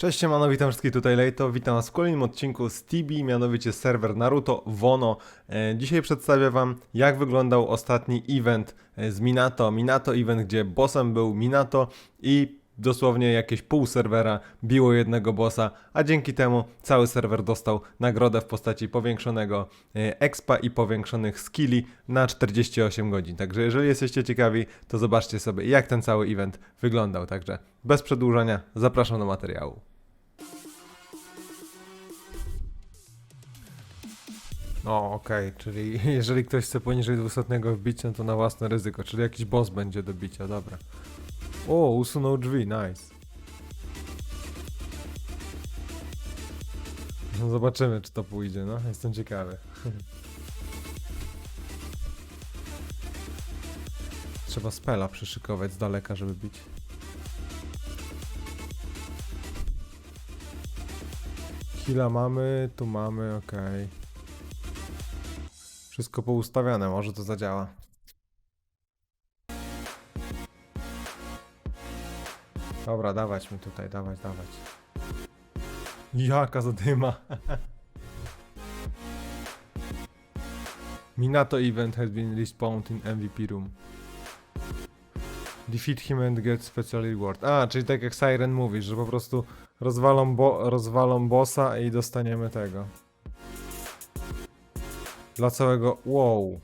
Cześć, siemano, witam wszystkich tutaj Lejto, witam was w kolejnym odcinku z Tibi, mianowicie serwer Naruto Wono. E, Dzisiaj przedstawię wam, jak wyglądał ostatni event e, z Minato. Minato event, gdzie bossem był Minato i dosłownie jakieś pół serwera biło jednego bossa, a dzięki temu cały serwer dostał nagrodę w postaci powiększonego e, expa i powiększonych skilli na 48 godzin. Także jeżeli jesteście ciekawi, to zobaczcie sobie, jak ten cały event wyglądał. Także bez przedłużania, zapraszam do materiału. No, okej, czyli jeżeli ktoś chce poniżej 200 wbić, no to na własne ryzyko, czyli jakiś boss będzie do bicia, dobra. O, usunął drzwi, nice. No zobaczymy, czy to pójdzie, no, jestem ciekawy. Trzeba spela przyszykować z daleka, żeby bić. Hila mamy, tu mamy, okej. Wszystko poustawiane, może to zadziała. Dobra, dawać mi tutaj, dawać, dawać. Jaka zadyma. Minato event has been respawned in MVP room. Defeat him and get special reward. A, czyli tak jak Siren mówi, że po prostu rozwalą, bo rozwalą bossa i dostaniemy tego. Dla całego... Wow.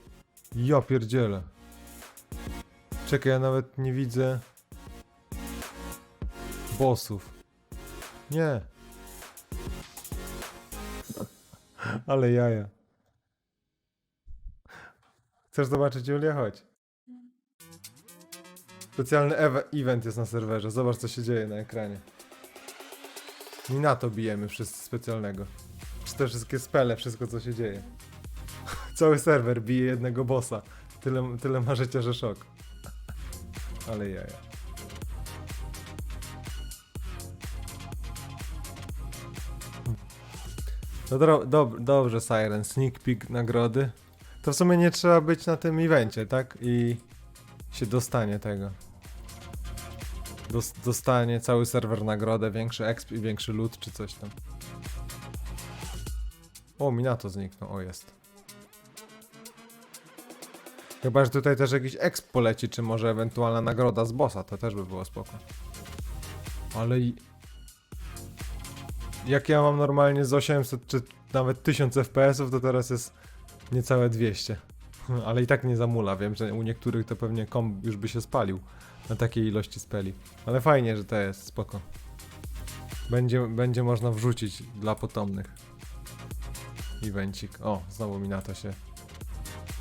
Ja pierdzielę. Czekaj, ja nawet nie widzę... Bossów. Nie. Ale jaja. Chcesz zobaczyć Julia? Chodź. Specjalny event jest na serwerze. Zobacz co się dzieje na ekranie. I na to bijemy wszyscy specjalnego. Czy te wszystkie spele, wszystko co się dzieje. Cały serwer bije jednego bossa. Tyle, tyle ma życia, że szok. Ale jaja. No dro- dob- dobrze, Siren. Sneak peek nagrody. To w sumie nie trzeba być na tym evencie, tak? I się dostanie tego. Dos- dostanie cały serwer nagrodę, większy exp i większy loot, czy coś tam. O, Minato zniknął. O, jest. Chyba, że tutaj też jakiś exp poleci, czy może ewentualna nagroda z bossa, to też by było spoko. Ale i... Jak ja mam normalnie z 800 czy nawet 1000 FPS-ów, to teraz jest niecałe 200. Ale i tak nie zamula, wiem, że u niektórych to pewnie komp już by się spalił na takiej ilości speli. Ale fajnie, że to jest, spoko. Będzie, będzie można wrzucić dla potomnych. Evencik. O, znowu mi na to się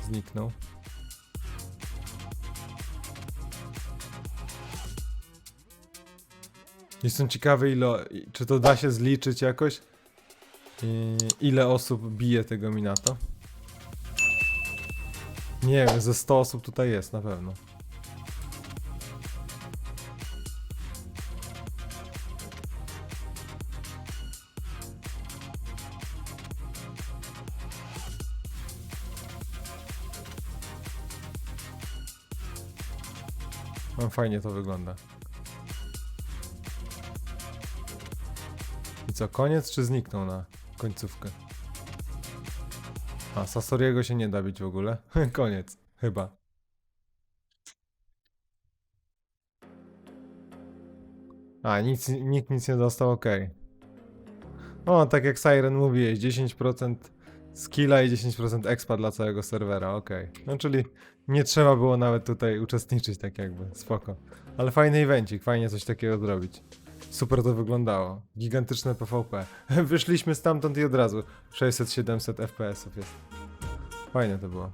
zniknął. Jestem ciekawy, ile, czy to da się zliczyć jakoś? I ile osób bije tego Minato? Nie wiem, ze 100 osób tutaj jest na pewno. No, fajnie to wygląda. I co, koniec czy zniknął na końcówkę? A, Sasoriego się nie da bić w ogóle. koniec, chyba. A, nic, nikt nic nie dostał, okej. O, tak jak Siren mówiłeś, 10% skilla i 10% expa dla całego serwera, okej. No czyli nie trzeba było nawet tutaj uczestniczyć tak jakby, spoko. Ale fajny evencik, fajnie coś takiego zrobić. Super to wyglądało. Gigantyczne PvP. Wyszliśmy stamtąd i od razu 600-700 FPS-ów jest. Fajne to było.